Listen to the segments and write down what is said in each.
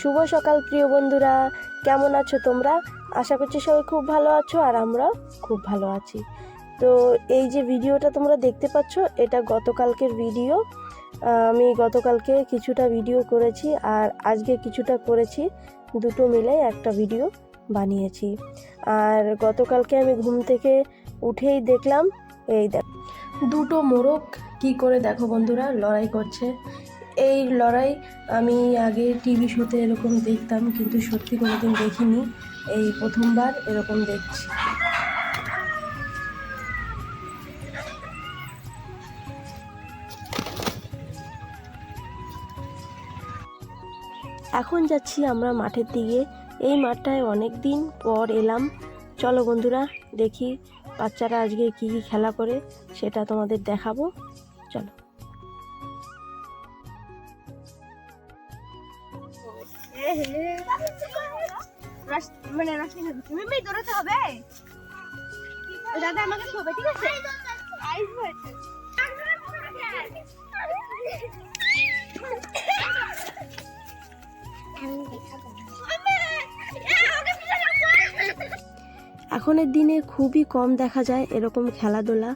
শুভ সকাল, প্রিয় বন্ধুরা। কেমন আছো তোমরা? আশা করছি সবাই খুব ভালো আছো আর আমরাও খুব ভালো আছি। তো এই যে ভিডিওটা তোমরা দেখতে পাচ্ছ, এটা গতকালকের ভিডিও। আমি গতকালকে কিছুটা ভিডিও করেছি আর আজকে কিছুটা করেছি। দুটো মিলে একটা ভিডিও বানিয়েছি। আর গতকালকে আমি ঘুম থেকে উঠেই দেখলাম, এই দেখ দুটো মোরগ কি করে দেখো বন্ধুরা, লড়াই করছে। এই লড়াই আমি আগে টিভি শোতে এরকম দেখতাম, কিন্তু সত্যি কোনোদিন দেখিনি। এই প্রথমবার এরকম দেখছি। এখন যাচ্ছি আমরা মাঠের দিকে। এই মাঠটায় অনেক দিন পর এলাম। চলো বন্ধুরা, দেখি বাচ্চারা আজকে কী কী খেলা করে, সেটা তোমাদের দেখাবো। চলো। মানে তুমি মেয়ে দৌড়াতে হবে? দাদা আমাকে শোবে ঠিক আছে? এখনের দিনে খুবই কম দেখা যায় এরকম খেলাধুলা।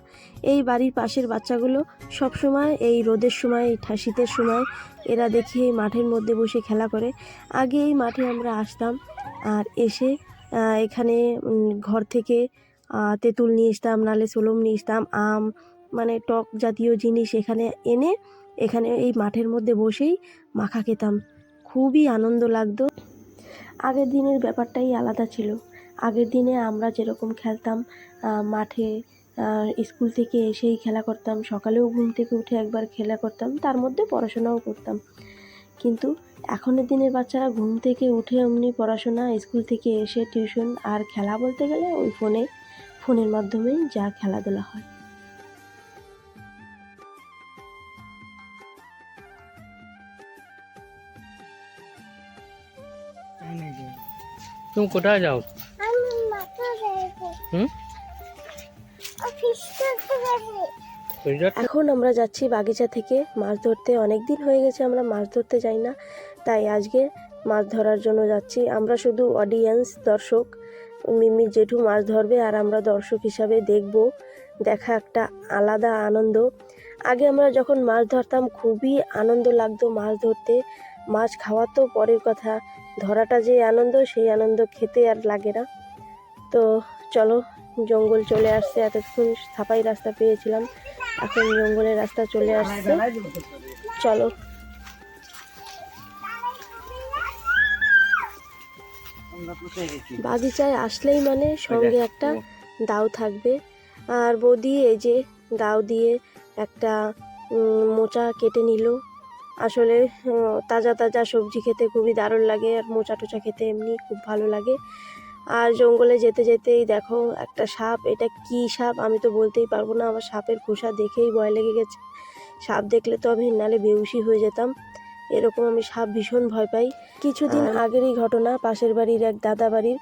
এই বাড়ির পাশের বাচ্চাগুলো সব সময় এই রোদের সময় শীতের সময় এরা দেখি এই মাঠের মধ্যে বসে খেলা করে। আগে এই মাঠে আমরা আসতাম আর এসে এখানে ঘর থেকে তেঁতুল নিয়ে আসতাম, নালে সোলম নিয়ে আসতাম, আম মানে টক জাতীয় জিনিস এখানে এনে এখানে এই মাঠের মধ্যে বসেই মাখা খেতাম। খুবই আনন্দ লাগতো। আগের দিনের ব্যাপারটাই আলাদা ছিল। আগের দিনে আমরা যেরকম খেলতাম মাঠে স্কুল থেকে এসেই খেলা করতাম, সকালেও ঘুম থেকে উঠে একবার খেলা করতাম, তার মধ্যে পড়াশোনাও করতাম। কিন্তু এখনের দিনের বাচ্চারা ঘুম থেকে উঠে এমনি পড়াশোনা, স্কুল থেকে এসে টিউশন আর খেলা বলতে গেলে ওই ফোনে, ফোনের মাধ্যমেই যা খেলাধুলা হয়। तुम কোথায় যাও? হুম? এখন আমরা যাচ্ছি বাগিচা থেকে। মাছ ধরতে অনেক দিন হয়ে গেছে আমরা মাছ ধরতে যাই না। তাই আজকে মাছ ধরার জন্য যাচ্ছি। আমরা শুধু অডিয়েন্স দর্শক মিমি জেঠু মাছ ধরবে আর আমরা দর্শক হিসাবে দেখব। দেখা একটা আলাদা আনন্দ। আগে আমরা যখন মাছ ধরতাম খুবই আনন্দ লাগতো মাছ ধরতে। মাছ খাওয়া তো পরের কথা। ধরাটা যে আনন্দ সেই আনন্দ খেতে আর লাগে না। তো চলো, জঙ্গল চলে আসছে, এতক্ষণ সাপাই রাস্তা পেয়েছিলাম। এখন জঙ্গলের রাস্তা চলে আসছে। চলো। বাগিচায় আসলেই মানে সঙ্গে একটা দাও থাকবে। আর বৌদি এই যে দাও দিয়ে একটা মোচা কেটে নিল। আসলে তাজা তাজা সবজি খেতে খুবই দারুণ লাগে, আর মোচা টোচা খেতে এমনি খুব ভালো লাগে। আর জঙ্গলে যেতে যেতেই দেখো একটা সাপ। এটা কি সাপ? আমি তো বলতেই পারব না। আমার সাপের খোসা দেখেই ভয় লেগে গেছে। সাপ দেখলে তো আমি নালে বেউসি হয়ে যেতাম। এরকম আমি সাপ ভীষণ ভয় পাই। কিছুদিন আগেরই ঘটনা। পাশের বাড়ির এক দাদা বাড়ির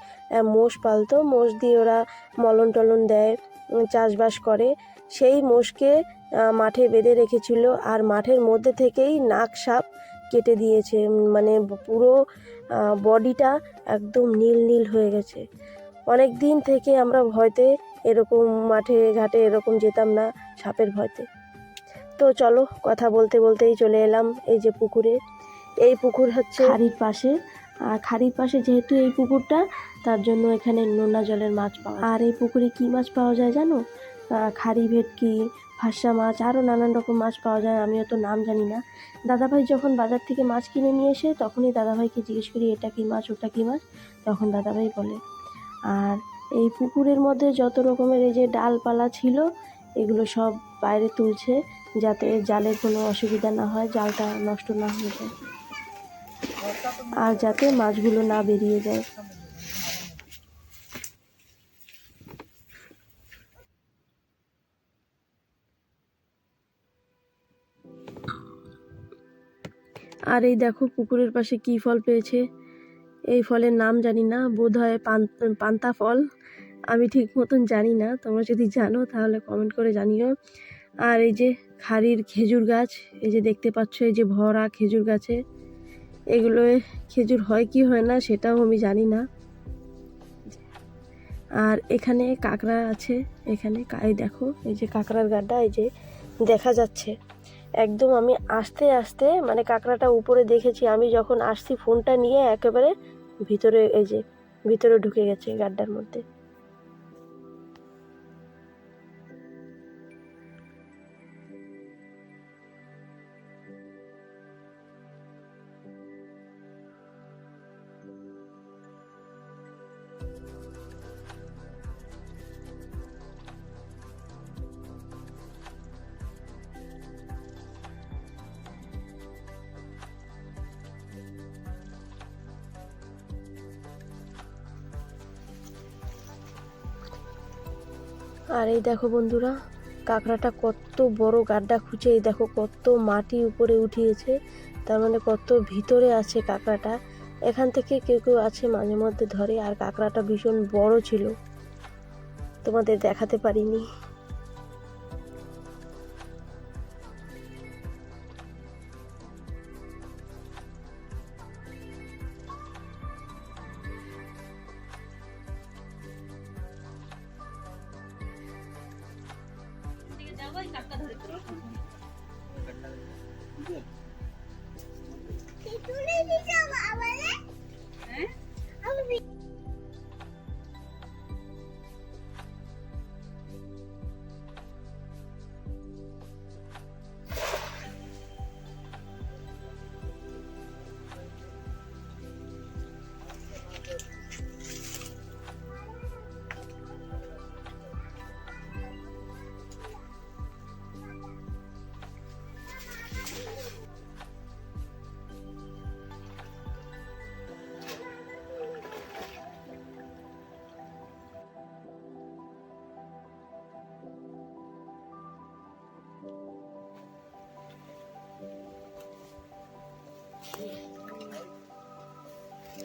মোষ পালতো। মোষ দিয়ে ওরা মলন টলন দেয় চাষবাস করে। সেই মোষকে মাঠে বেঁধে রেখেছিল। আর মাঠের মধ্যে থেকেই নাক সাপ কেটে দিয়েছে। মানে পুরো বডিটা একদম নীল নীল হয়ে গেছে। অনেক দিন থেকে আমরা ভয়তে এরকম মাঠে ঘাটে এরকম যেতাম না সাপের ভয়তে। তো চলো কথা বলতে বলতেই চলে এলাম এই যে পুকুরে। এই পুকুর হচ্ছে খাড়ির পাশে। আর খাড়ির পাশে যেহেতু এই পুকুরটা তার জন্য এখানে নোনা জলের মাছ পাওয়া আর এই পুকুরে কি মাছ পাওয়া যায় জানো? খাড়ি ভেটকি ফাঁসা মাছ আরও নানান রকম মাছ পাওয়া যায়, আমিও তো নাম জানি না। দাদাভাই যখন বাজার থেকে মাছ কিনে নিয়ে এসে তখনই দাদাভাইকে জিজ্ঞেস করি, এটা কী মাছ? ওটা কি মাছ? তখন দাদাভাই বলে, আর এই পুকুরের মধ্যে যত রকমের এই যে ডালপালা ছিল, এগুলো সব বাইরে তুলছে, যাতে জালের কোনো অসুবিধা না হয়, জালটা নষ্ট না হয়ে যায়। আর যাতে মাছগুলো না বেরিয়ে যায়। আর এই দেখো পুকুরের পাশে কি ফল পেয়েছে? এই ফলের নাম জানি না বোধ হয় পান্তা ফল। আমি ঠিক মতন জানি না, তোমরা যদি জানো তাহলে কমেন্ট করে জানিও। আর এই যে খাড়ির খেজুর গাছ, এই যে দেখতে পাচ্ছ এই যে ভরা খেজুর গাছে। এগুলো খেজুর হয় কি হয় না সেটাও আমি জানি না। আর এখানে কাঁকড়া আছে, এখানে এই দেখো, এই যে কাঁকড়ার গাড্ডা, এই যে দেখা যাচ্ছে। একদম আমি আস্তে আস্তে মানে কাঁকড়াটা উপরে দেখেছি, আমি যখন আসছি ফোনটা নিয়ে একেবারে ভিতরে, এই যে ভিতরে ঢুকে গেছে গাড্ডার মধ্যে। আর এই দেখো বন্ধুরা, কাঁকড়াটা কত বড় গাড্ডা খুঁজে এই দেখো কত মাটি উপরে উঠিয়েছে, তার মানে কত ভিতরে আছে কাঁকড়াটা। এখান থেকে কেউ কেউ আছে মাঝে মধ্যে ধরে, আর কাঁকড়াটা ভীষণ বড় ছিল। তোমাদের দেখাতে পারিনি। সবাই কাকা ধরে তুলে দিতে হবে আমাদের হ্যাঁ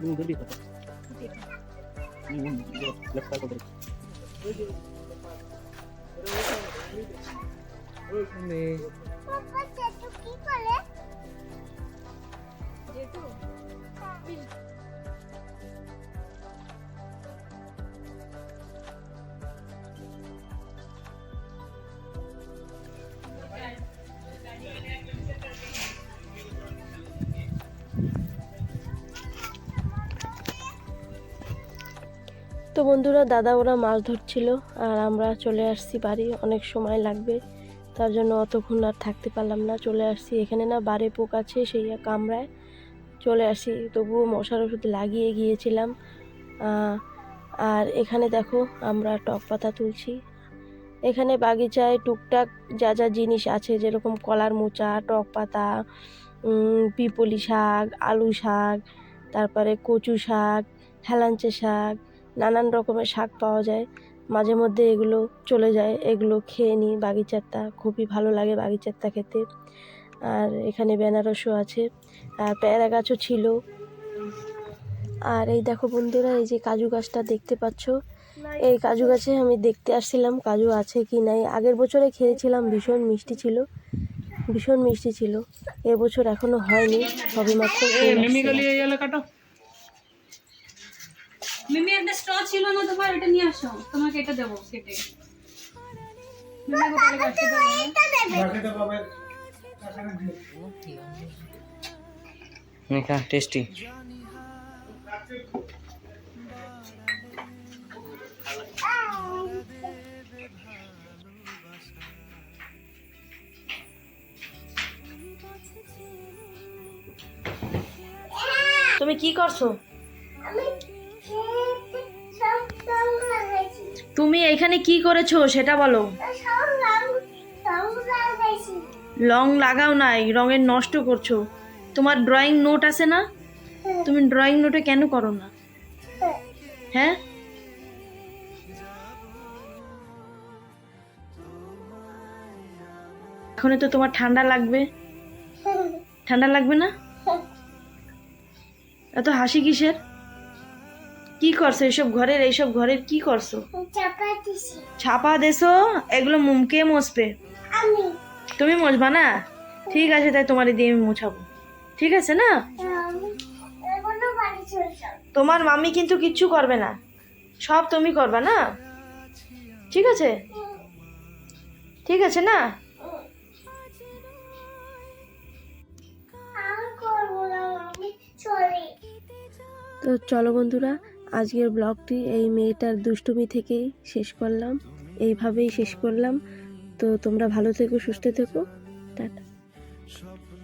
Ini beli apa? Ini ini lepas lepas aku. Ini. Papa satu kipas le. তো বন্ধুরা, দাদা ওরা মাছ ধরছিল আর আমরা চলে আসছি বাড়ি, অনেক সময় লাগবে। তার জন্য অতক্ষণ আর থাকতে পারলাম না, চলে আসছি। এখানে না বারে পোক আছে, সেই কামড়ায় চলে আসি। তবুও মশার ওষুধ লাগিয়ে গিয়েছিলাম। আর এখানে দেখো আমরা টক পাতা তুলছি। এখানে বাগিচায় টুকটাক যা যা জিনিস আছে, যেরকম কলার মোচা, টক পাতা পিপলি শাক, আলু শাক, তারপরে কচু শাক, হেলাঞ্চে শাক নানান রকমের শাক পাওয়া যায়। মাঝে মধ্যে এগুলো চলে যায়। এগুলো খেয়ে নিই। বাগিচারটা খুবই ভালো লাগে বাগিচারটা খেতে। আর এখানে বেনারসও আছে। আর পেয়ারা গাছও ছিল। আর এই দেখো বন্ধুরা এই যে কাজু গাছটা দেখতে পাচ্ছ? এই কাজু গাছে আমি দেখতে আসছিলাম কাজু আছে কি নাই। আগের বছরে খেয়েছিলাম ভীষণ মিষ্টি ছিল। ভীষণ মিষ্টি ছিল। এবছর এখনও হয়নি। সবে মাত্র মিমি একটা স্ট্র ছিল না তোমার? এটা নিয়ে আসো। তোমাকে এটা দেবো কেটে? নিকা টেস্টি তুমি কি করছ? তুমি এখানে কি করেছ সেটা বলো। রং লাগাও নাই, রঙের নষ্ট করছ। তোমার ড্রয়িং নোট আছে না? তুমি ড্রয়িং নোটে কেন করো না? হ্যাঁ? এখন তো তোমার ঠান্ডা লাগবে। ঠান্ডা লাগবে না? এত হাসি কিসের? কি করছ? এইসব ঘরের এইসব ঘরের কি করছ? ছাপা দেছো? এগুলো মুমকে মুছবে তুমি মুছবা না? ঠিক আছে তাই তোমার দিয়ে আমি মুছাবো। ঠিক আছে না? তোমার মাম্মি কিন্তু কিচ্ছু করবে না। সব তুমি করবা না? ঠিক আছে? ঠিক আছে না? তো চলো বন্ধুরা আজকের ব্লগটি এই মেয়েটার দুষ্টুমি থেকেই শেষ করলাম। এইভাবেই শেষ করলাম। তো তোমরা ভালো থেকো, সুস্থ থেকো। টাটা।